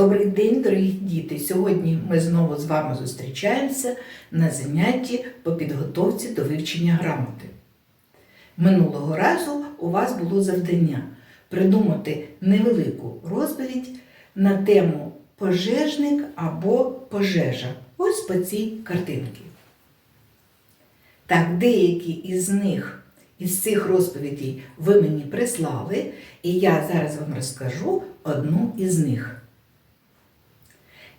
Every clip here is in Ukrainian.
Добрий день, дорогі діти! Сьогодні ми знову з вами зустрічаємося на занятті по підготовці до вивчення грамоти. Минулого разу у вас було завдання придумати невелику розповідь на тему пожежник або пожежа. Ось по цій картинці. Так, деякі із них, із цих розповідей ви мені прислали, і я зараз вам розкажу одну із них.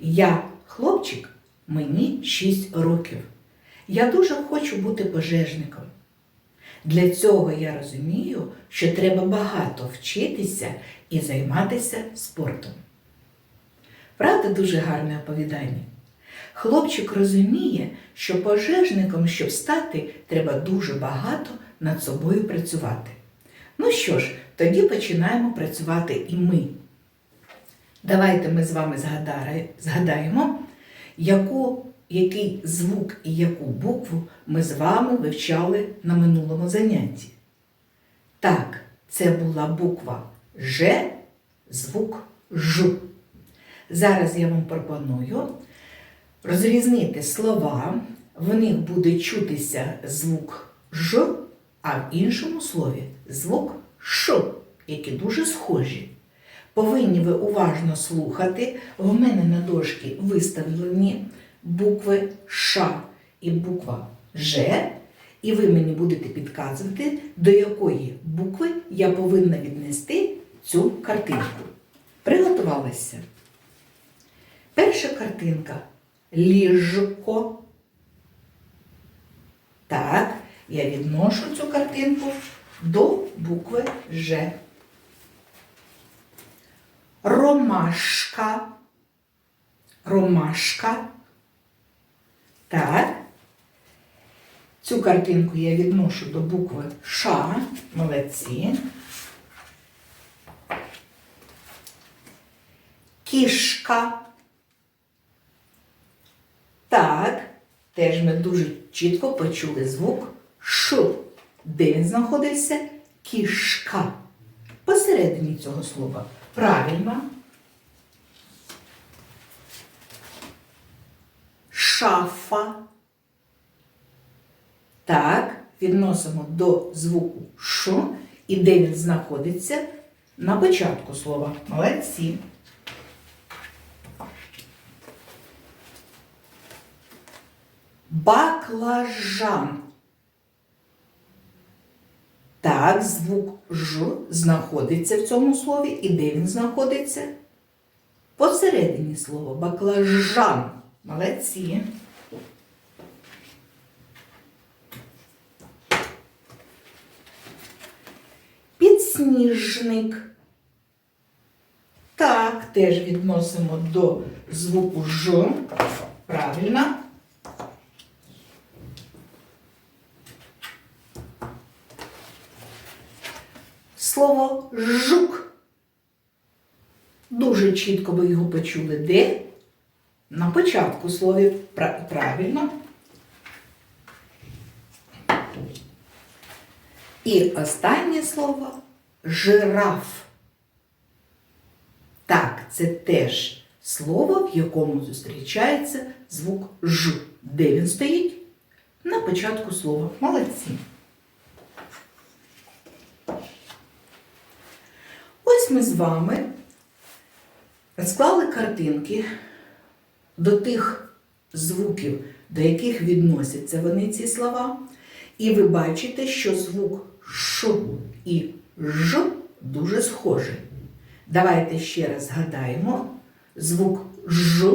Я хлопчик, мені 6 років. Я дуже хочу бути пожежником. Для цього я розумію, що треба багато вчитися і займатися спортом. Правда, дуже гарне оповідання. Хлопчик розуміє, що пожежником, щоб стати, треба дуже багато над собою працювати. Ну що ж, тоді починаємо працювати і ми. Давайте ми з вами згадаємо, яку, який звук і яку букву ми з вами вивчали на минулому занятті. Так, це була буква Ж, звук Ж. Зараз я вам пропоную розрізнити слова, в них буде чутися звук Ж, а в іншому слові звук Ш, які дуже схожі. Повинні ви уважно слухати. В мене на дошці виставлені букви Ш і буква Ж, і ви мені будете підказувати, до якої букви я повинна віднести цю картинку. Приготувалися. Перша картинка ліжко. Так, я відношу цю картинку до букви Ж. Ромашка. Ромашка. Так. Цю картинку я відношу до букви Ш. Молодці. Кішка. Так. Теж ми дуже чітко почули звук Ш. Де він знаходився? Кішка. Посередині цього слова. Правильно. Шафа. Так, відносимо до звуку Ш і де він знаходиться на початку слова. Молодці. Баклажан. Так, звук Ж знаходиться в цьому слові. І де він знаходиться? Посередині слова баклажан. Молодці. Підсніжник. Так, теж відносимо до звуку Ж. Правильно. Слово жук. Дуже чітко ви його почули. Де? На початку слові правильно. І останнє слово жираф. Так, це теж слово, в якому зустрічається звук Ж. Де він стоїть? На початку слова. Молодці. Ось ми з вами склали картинки до тих звуків, до яких відносяться вони ці слова. І ви бачите, що звук Ш і Ж дуже схожий. Давайте ще раз згадаємо. Звук Ж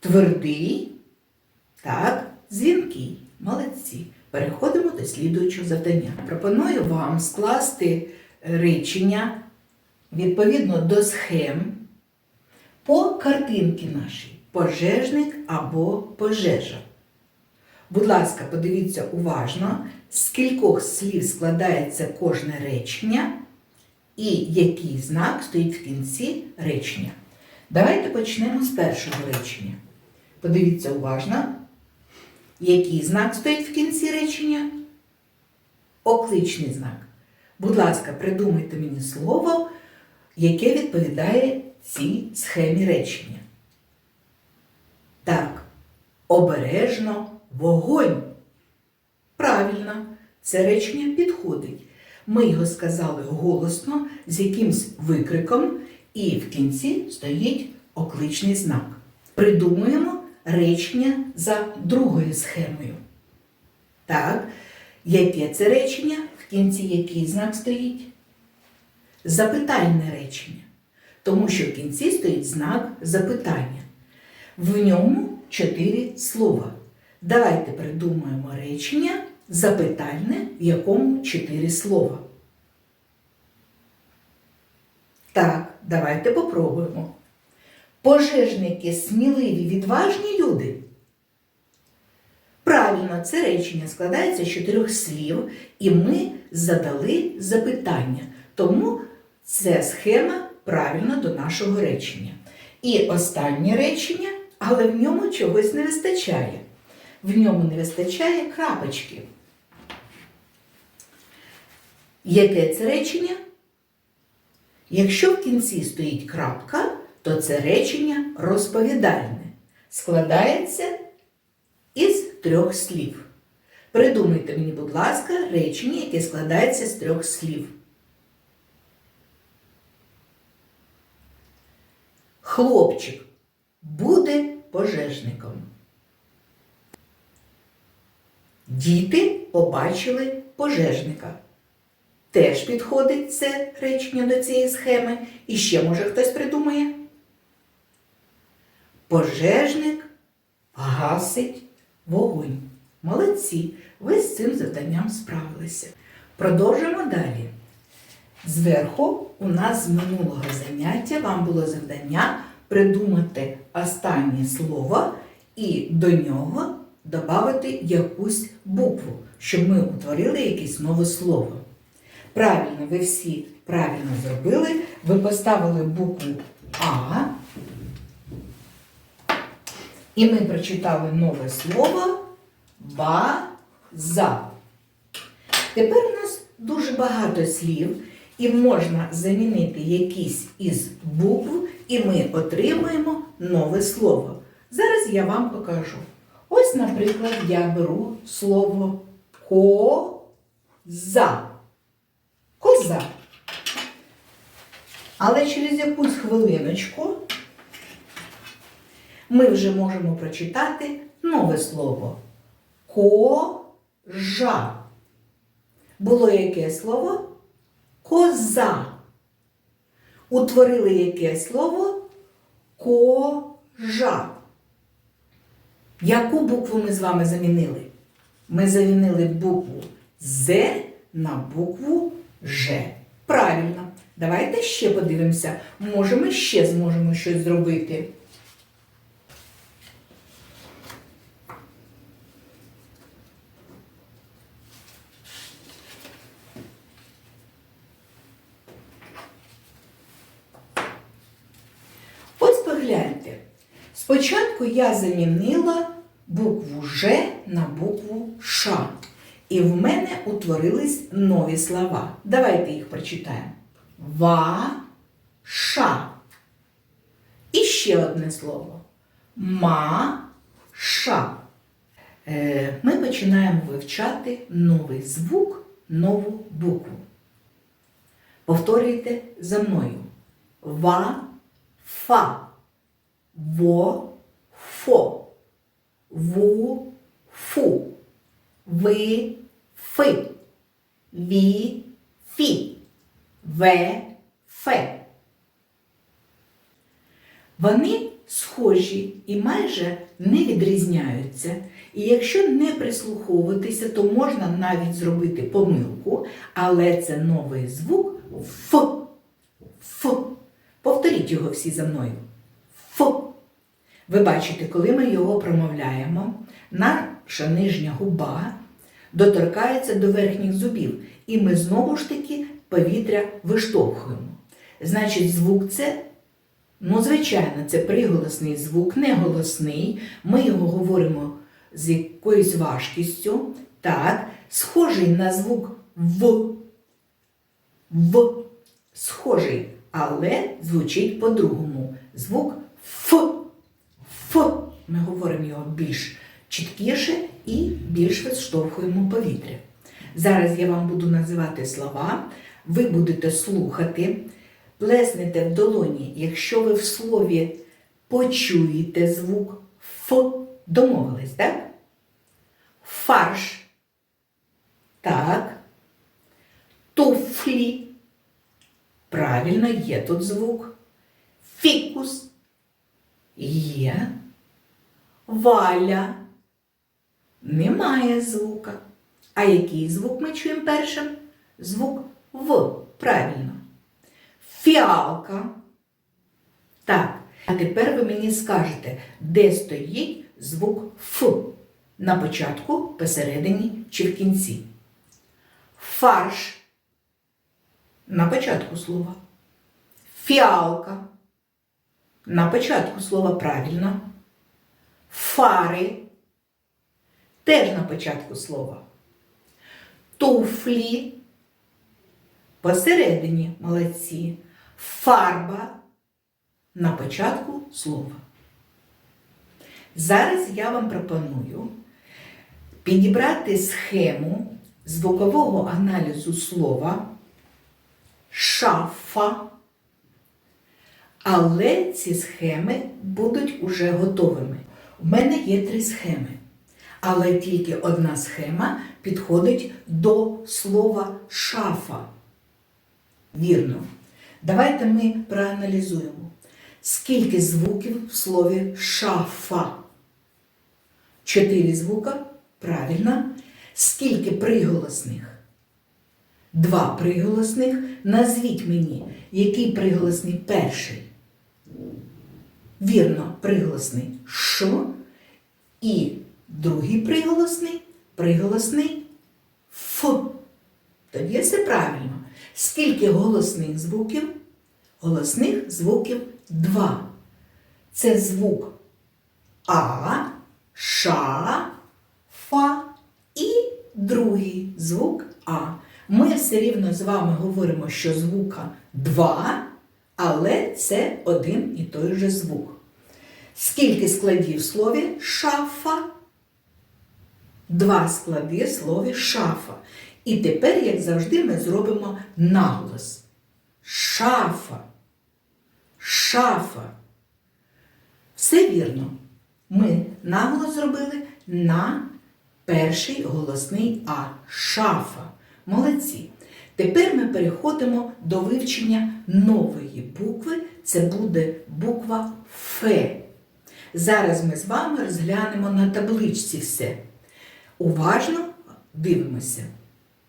твердий, так, дзвінкий. Молодці. Переходимо до слідуючого завдання. Пропоную вам скласти речення відповідно до схем по картинці нашій пожежник або пожежа. Будь ласка, подивіться уважно, з кількох слів складається кожне речення і який знак стоїть в кінці речення. Давайте почнемо з першого речення. Подивіться уважно, який знак стоїть в кінці речення? Окличний знак. Будь ласка, придумайте мені слово, яке відповідає цій схемі речення? Так, обережно вогонь. Правильно, це речення підходить. Ми його сказали голосно з якимсь викриком, і в кінці стоїть окличний знак. Придумуємо речення за другою схемою. Так, яке це речення, в кінці який знак стоїть? Запитальне речення. Тому що в кінці стоїть знак запитання. В ньому чотири слова. Давайте придумаємо речення запитальне, в якому чотири слова. Так, давайте попробуємо. Пожежники сміливі, відважні люди. Правильно, це речення складається з чотирьох слів, і ми задали запитання. Тому це схема правильно до нашого речення. І останнє речення, але в ньому чогось не вистачає. В ньому не вистачає крапочки. Яке це речення? Якщо в кінці стоїть крапка, то це речення розповідальне. Складається трьох слів. Придумайте мені, будь ласка, речення, яке складається з трьох слів. Хлопчик буде пожежником. Діти побачили пожежника. Теж підходить це речення до цієї схеми. І ще, може, хтось придумає. Пожежник гасить вогонь. Молодці, ви з цим завданням справилися. Продовжуємо далі. Зверху у нас з минулого заняття вам було завдання придумати останнє слово і до нього додати якусь букву, щоб ми утворили якесь нове слово. Правильно, ви всі правильно зробили. Ви поставили букву А. І ми прочитали нове слово база. Тепер у нас дуже багато слів, і можна замінити якісь із букв, і ми отримуємо нове слово. Зараз я вам покажу. Ось, наприклад, я беру слово коза. Коза. Але через якусь хвилиночку ми вже можемо прочитати нове слово кожа. Було яке слово? Коза. Утворили яке слово? Кожа. Яку букву ми з вами замінили? Ми замінили букву З на букву Ж. Правильно. Давайте ще подивимося. Може, ми ще зможемо щось зробити. Я замінила букву Ж на букву Ш. І в мене утворились нові слова. Давайте їх прочитаємо. Ва-ша. І ще одне слово. Ма-ша. Е, Ми починаємо вивчати новий звук, нову букву. Повторюйте за мною. Ва, фа, во, ву, фу, ви, фи, ві, фі, ве, фе. Вони схожі і майже не відрізняються. І якщо не прислуховуватися, то можна навіть зробити помилку, але це новий звук Ф. Ф. Повторіть його всі за мною. Ф. Ви бачите, коли ми його промовляємо, наша нижня губа доторкається до верхніх зубів, і ми знову ж таки повітря виштовхуємо. Значить, звук це, ну, звичайно, це приголосний звук, не голосний. Ми його говоримо з якоюсь важкістю, так, схожий на звук В. В. Схожий, але звучить по-другому. звук Ф. Ми говоримо його більш чіткіше і більш відштовхуємо повітря. Зараз я вам буду називати слова, ви будете слухати, плеснете в долоні, якщо ви в слові почуєте звук Ф, домовились, так? Фарш. Так. Туфлі. Правильно, є тут звук. Фікус. Є. Валя. Немає звука. А який звук ми чуємо першим? Звук В. Правильно. Фіалка. Так. А тепер ви мені скажете, де стоїть звук Ф. На початку, посередині чи в кінці. Фарш. На початку слова. Фіалка. На початку слова правильно. Фари. Теж на початку слова. Туфлі. Посередині молодці. Фарба. На початку слова. Зараз я вам пропоную підібрати схему звукового аналізу слова шафа. Але ці схеми будуть уже готовими. У мене є три схеми. Але тільки одна схема підходить до слова шафа. Вірно. Давайте ми проаналізуємо. Скільки звуків в слові шафа? Чотири звука. Правильно. Скільки приголосних? Два приголосних. Назвіть мені, який приголосний перший? Вірно, приголосний Ш. І другий приголосний приголосний Ф. Тоді все правильно. Скільки голосних звуків? Голосних звуків два. Це звук А, Ша, Фа і другий звук А. Ми все рівно з вами говоримо, що звука два, але це один і той же звук. Скільки складів в слові шафа? Два склади в слові шафа. І тепер, як завжди, ми зробимо наголос. Шафа. Шафа. Все вірно. Ми наголос зробили на перший голосний А. Шафа. Молодці. Тепер ми переходимо до вивчення нової букви. Це буде буква Ф. Зараз ми з вами розглянемо на табличці все. Уважно дивимося.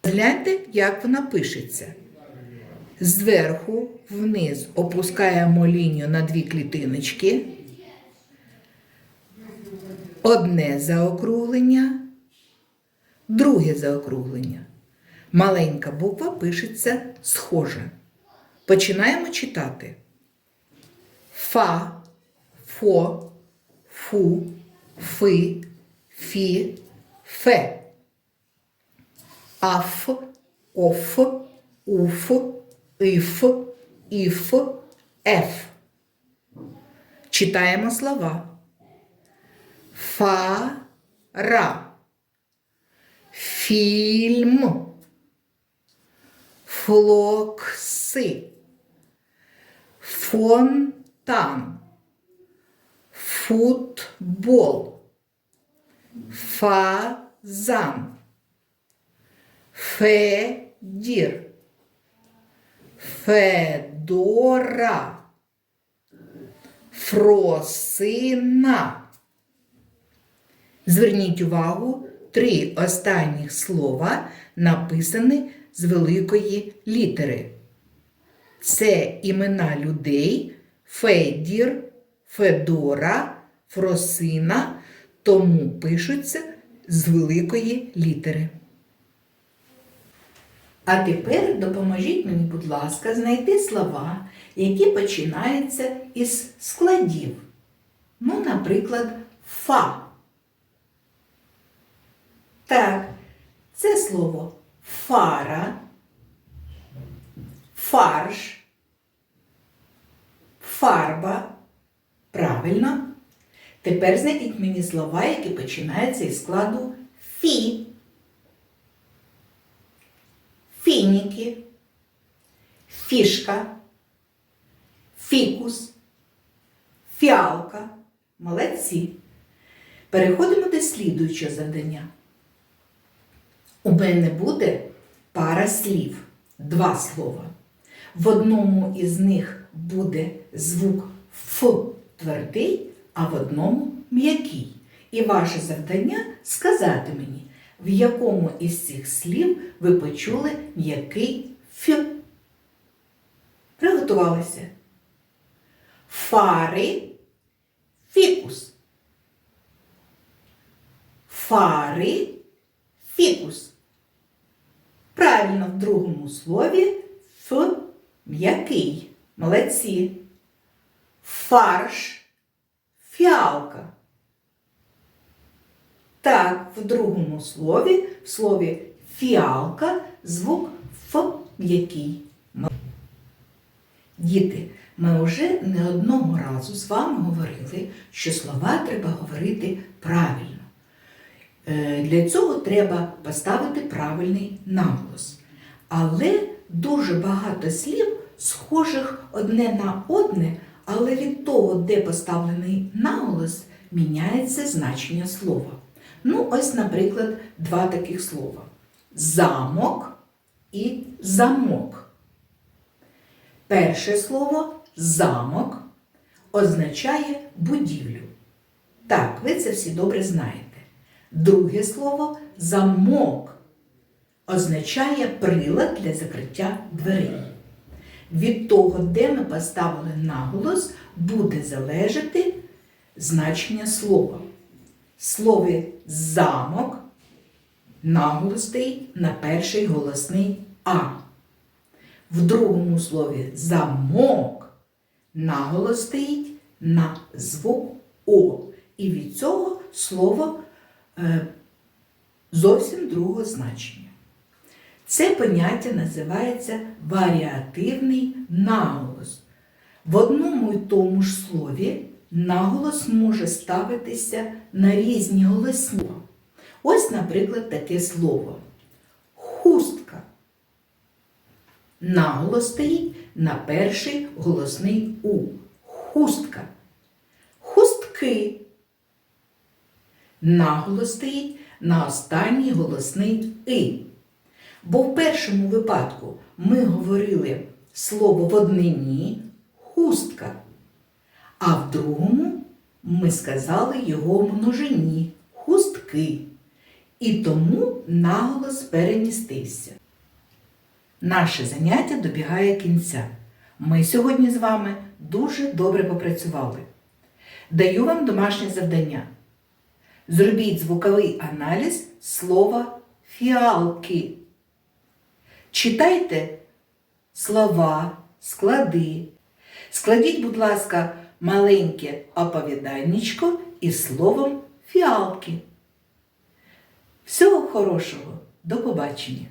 Гляньте, як вона пишеться. Зверху вниз опускаємо лінію на дві клітиночки. Одне заокруглення, друге заокруглення. Маленька буква пишеться схоже. Починаємо читати. Фа, фо, фу, фи, фі, фе. Аф, оф, уф, іф, іф, еф. Читаємо слова. Фара. Фільм. Флокси. Фонтан. Футбол. Фазан. Федір. Федора. Фросина. Зверніть увагу, три останніх слова написані з великої літери. Це імена людей Федір, Федора, Фросина, тому пишуться з великої літери. А тепер допоможіть мені, будь ласка, знайти слова, які починаються із складів. Ну, наприклад, фа. Так, це слово фара, фарш, фарба, Правильно. Тепер знайдіть мені слова, які починаються із складу фі. Фініки, фішка, фікус, фіалка. Молодці. Переходимо до слідуючого завдання. У мене буде пара слів, два слова. В одному із них буде звук Ф твердий, а в одному м'який. І ваше завдання сказати мені, в якому із цих слів ви почули м'який Ф. Приготувалися. Фари, фікус. Фари, фікус. Правильно в другому слові Ф м'який. Молодці. Фарш, фіалка. Так, в другому слові, в слові фіалка, звук Ф м'який. Діти, ми вже не одного разу з вами говорили, що слова треба говорити правильно. Е, Для цього треба поставити правильний наголос. Але дуже багато слів, схожих одне на одне, але від того, де поставлений наголос, міняється значення слова. Ну, ось, наприклад, два таких слова: замок і замок. Перше слово замок означає будівлю. Так, ви це всі добре знаєте. Друге слово замок означає прилад для закриття дверей. Від того, де ми поставили наголос, буде залежати значення слова. Слові замок наголос стоїть на перший голосний А. В другому слові замок наголос стоїть на звук О. І від цього слово зовсім другого значення. Це поняття називається варіативний наголос. В одному і тому ж слові наголос може ставитися на різні голосні. Ось, наприклад, таке слово хустка. Наголос стоїть на перший голосний У. Хустка. Хустки. Наголос стоїть на останній голосний И. Бо в першому випадку ми говорили слово в однині хустка, а в другому ми сказали його в множині хустки. І тому наголос перемістився. Наше заняття добігає кінця. Ми сьогодні з вами дуже добре попрацювали. Даю вам домашнє завдання. Зробіть звуковий аналіз слова фіалки. Читайте слова, склади. Складіть, будь ласка, маленьке оповіданнячко із словом фіалки. Всього хорошого, до побачення!